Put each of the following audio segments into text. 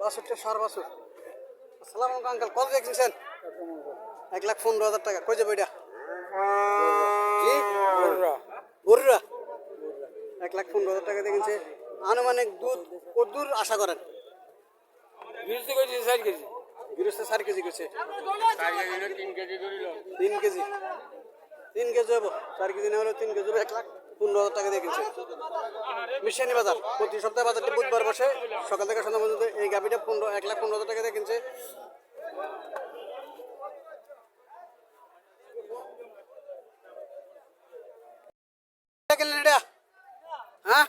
বাষট্টি সার বছর আসসালাম আঙ্কাল কত দেখছেন এক লাখ পনেরো হাজার টাকা। কই যাবে এটা গরুরা। এক লাখ পনেরো হাজার টাকা দেখেছে আনুমানিক দুধ কদ্দূর আশা করেন। বিরতি করছি চার কেজি। গৃহস্থ চার কেজি করছে। কেজি তিন কেজি তিন কেজি। তিন কেজি হব চার কেজি না হলে তিন কেজি এক লাখ পনেরো হাজার টাকা দিয়ে কিনছে। বাজার। প্রতি সপ্তাহে বাজারটি বুধবার বসে। সকাল থেকে সন্ধ্যা পর্যন্ত এই গাভিটা পনেরো, এক লাখ পনেরো হাজার টাকা দিয়ে কিনছে। হ্যাঁ?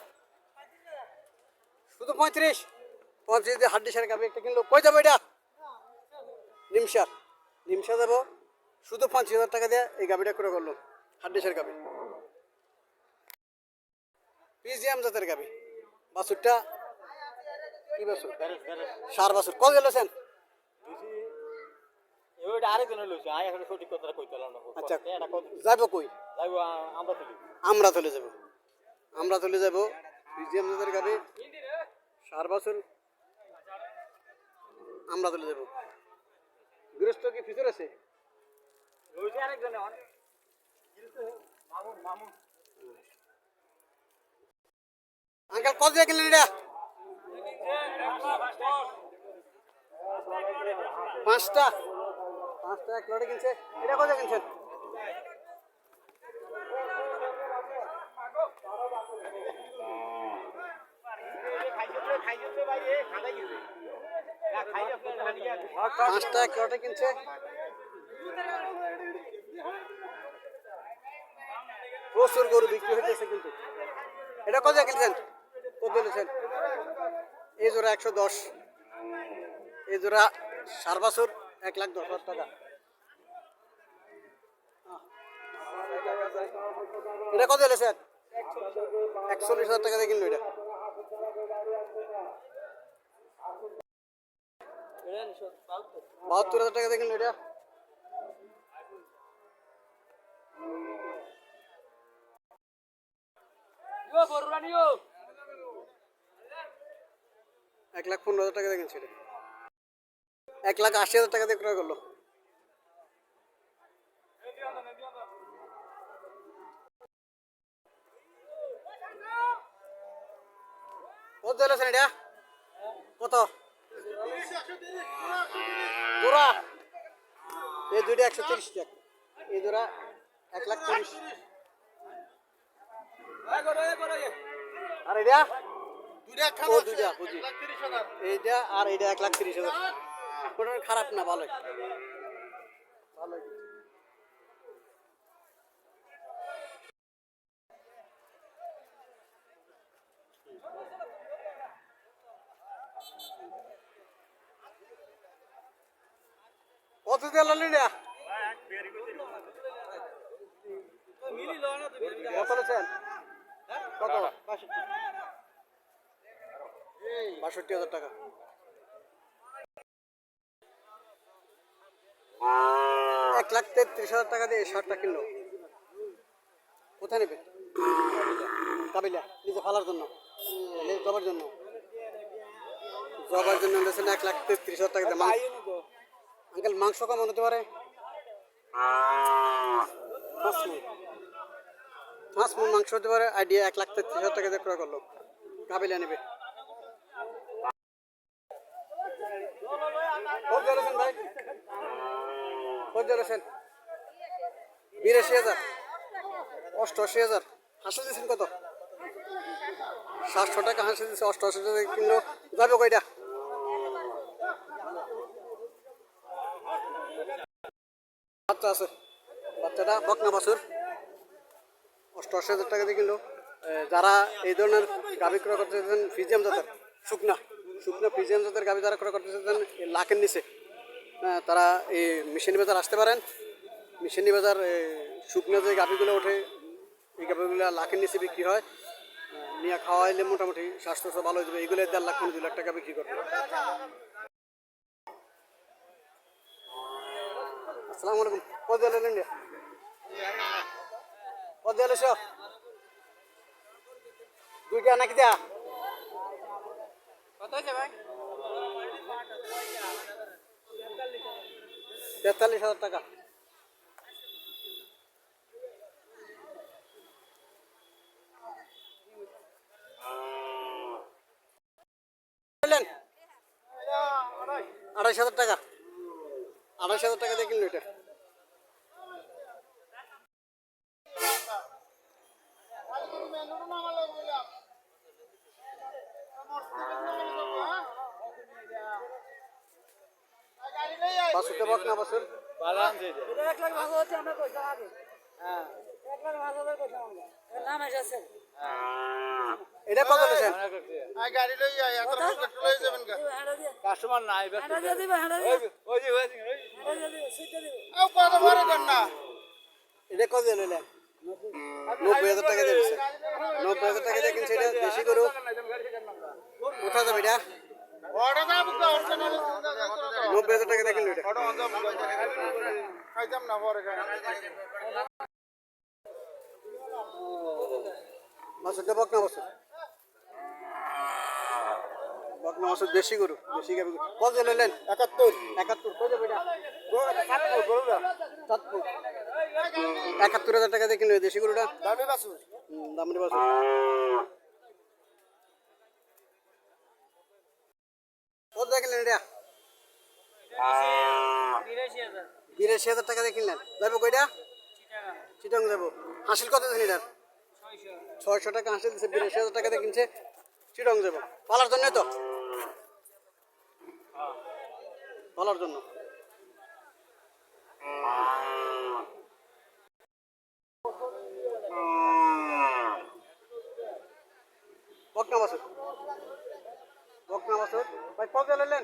শুধু পঁয়ত্রিশ? পঁয়ত্রিশ দিয়ে যাব নিমসার। নিমসা দেবো শুধু পঞ্চাশ হাজার টাকা দিয়ে এই গাভিটা করে করল। হাড্ডিসের গাভি। পিজিএম জাতের গাভি বাছুরটা কি বাছুর? সার বাছুর। কত গেলেছেন আচ্ছা আমরা চলে যাব আমরা চলে যাব পিজিএম জাতের গাভি সার বাছুর। আমরা চলে যাব গৃহস্থ কি ফিচর আছে? আরেকজন। মামুন মামুন। আঙ্কাল কত দিয়ে কিনলেন এটা? পাঁচটা। পাঁচটা, এক লটে কিনছে। এটা কত কিনছেন? পাঁচটা, এক লটে কিনছে। প্রচুর গরু বিক্রি হইতেছে কিন্তু। এটা কত কিনছেন? বলেছেন। এই জোড়া একশো দশ এই জোড়া সার বছর এক লাখ দশ হাজার টাকা। এটা কত বলেছেন একচল্লিশ হাজার টাকা দিয়ে এটা। বাহাত্তর হাজার টাকা দিয়ে কিনলো এটা। এক লাখ পনেরো হাজার টাকা দিয়ে কিনছে এক লাখ আশি হাজার টাকা দিয়ে ক্রয় করল। কত চলেছেন এটা কত? জোড়া এই দুইটা একশো তিরিশ টাকা এই জোড়া এক লাখ তিরিশ। আর এটা ও দুইটা বুঝি। এইটা আর এইটা এক লাখ তিরিশ হাজার। কোনো খারাপ না ভালোই। ভালোই কত না কত? কত বাষট্টি হাজার টাকা। এক লাখ তেত্রিশ হাজার টাকা দিয়ে শার্টটা কিনলো। কোথায় নেবে? কাবিলা, নিজে ফালার জন্য। জবার জন্য। জবার জন্য এক লাখ তেত্রিশ হাজার টাকা দিয়ে আঙ্কেল, মাংস কেমন হতে পারে? পাঁচ মন। পাঁচ মাংস হতে পারে। আইডিয়া এক লাখ তেত্রিশ হাজার টাকা দিয়ে ক্রয় করল। কাবিলা নেবে কত জ্বলেছেন ভাই কত? টাকা কিনলো। বাচ্চা আছে। বাচ্চাটা বকনা বাছুর। অষ্টআশি হাজার টাকা দিয়ে কিনলো। যারা এই ধরনের গাভি ক্রয় করতে চাইছেন ফিজিয়াম জাতের শুকনা শুকনা ফিজিয়াম জাতের গাভি যারা ক্রয় করতে চাইছেন লাখের নিচে। তারা এই মিশনি বাজার আসতে পারেন। মিশনি বাজার শুকনো যে গাভিগুলো ওঠে, এই গাভিগুলো লাখের নিচে বিক্রি হয়। নিয়ে খাওয়াইলে মোটামুটি স্বাস্থ্য ভালো হয়ে যাবে। এগুলো দেড় লাখ দু লাখ টাকা বিক্রি করবে আসসালামু আলাইকুম। কত দিয়ে এলেন ইন্ডিয়া? কত দুইটা নাকি দেয়া? কত হয়েছে ভাই? তেতাল্লিশ হাজার টাকা? আড়াইশ হাজার টাকা। আড়াইশ হাজার টাকা দিয়ে কিনলো এটা। বাসুটা বক না বাসুর ভালো। এক লাখ ভাগ হচ্ছে আমরা কইতাম আগে হ্যাঁ এক লাখ ভাগ হাজার কইতাম আমরা নাম এসেছে এটা কত মনে করছে। গাড়ি লই যাই এত পেট্রোল লই যাবেন কা কাস্টমার নাই ব্যস্ত হেঁটে দিয়ে দিবে হেঁটে ওই দিয়ে ওই যে ওই যে। হেঁটে দিয়ে দিবে সিটে দিবে ও কত বড় না এটা কত দিয়ে নব্বই হাজার টাকা দিয়ে নব্বই হাজার টাকা দিয়ে কিনছে এটা বেশি করু কোথায় যাবে এটা নব্বই হাজার টাকা দিয়ে কিনলো এটা ওটা দাম খাইতাম না পরে খাই মাসুরটা বক না বাসুর বক না বাসুর দেশি গরু দেশি গাবি। কত নিলেন একাত্তর একাত্তর কত একাত্তর হাজার টাকা দিয়ে কিনলো দেশি গরুটা দামি বাসুর হুম, দামের বাসুর কত দিয়ে কিনলেন বিরাশি হাজার টাকা দিয়ে কিনলেন। যাব কইটা? চিটাং যাব হাসিল কত দিন এটার ছয়শো টাকা হাসিল বিরাশি হাজার টাকা দিয়ে কিনছে। চিটং যাব পালার তো। পালার জন্য বকনা বাসুর বকনা বাসুর ভাই কত নিলেন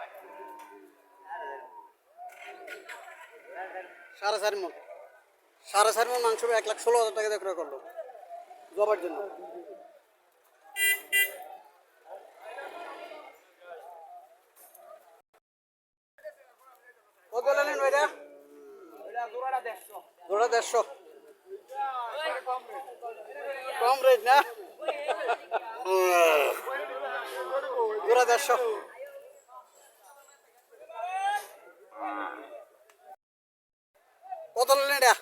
সাড়ে চার মন। সাড়ে চার মন মাংস এক লাখ ষোলো হাজার টাকা দিয়ে ক্রয় করল। জবের জন্য। কত নিলেন ভাইরা? জোড়া দেড়শো। কম রেট না? জোড়া দেড়শো কত নিলেন এটা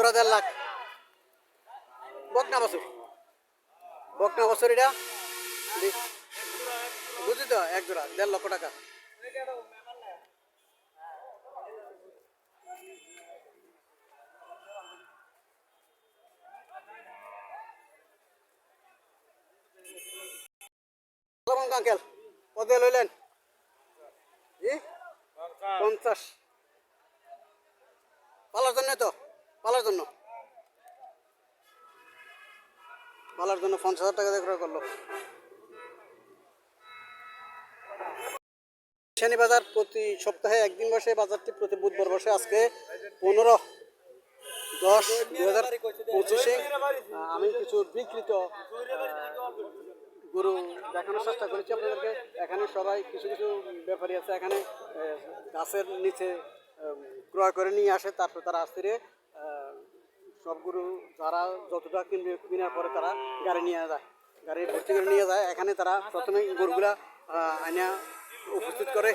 জোড়া দেড় লাখ বকনা বছর। বকনা বছর এটা? বুঝলি তো? এক জোড়া, দেড় লক্ষ টাকা। পঞ্চাশ। পালার জন্য তো? পালার জন্য? পালার জন্য পঞ্চাশ হাজার টাকা দিয়ে ক্রয় করল। শনি বাজার প্রতি সপ্তাহে একদিন বসে, বাজারটি প্রতি বুধবার বসে। আজকে পনেরো দশ দুই হাজার পঁচিশে আমি কিছু বিকৃত গরু দেখানোর চেষ্টা করেছি আপনাদেরকে। এখানে সবাই কিছু কিছু ব্যাপারী আছে। এখানে গাছের নিচে ক্রয় করে নিয়ে আসে, তারপর তারা আস্তে সব যারা যতটা কিনবে কেনার পরে তারা গাড়ি নিয়ে যায়। গাড়ি ভর্তি করে নিয়ে যায়। এখানে তারা প্রথমে গরুগুলা আইনা উপস্থিত করে।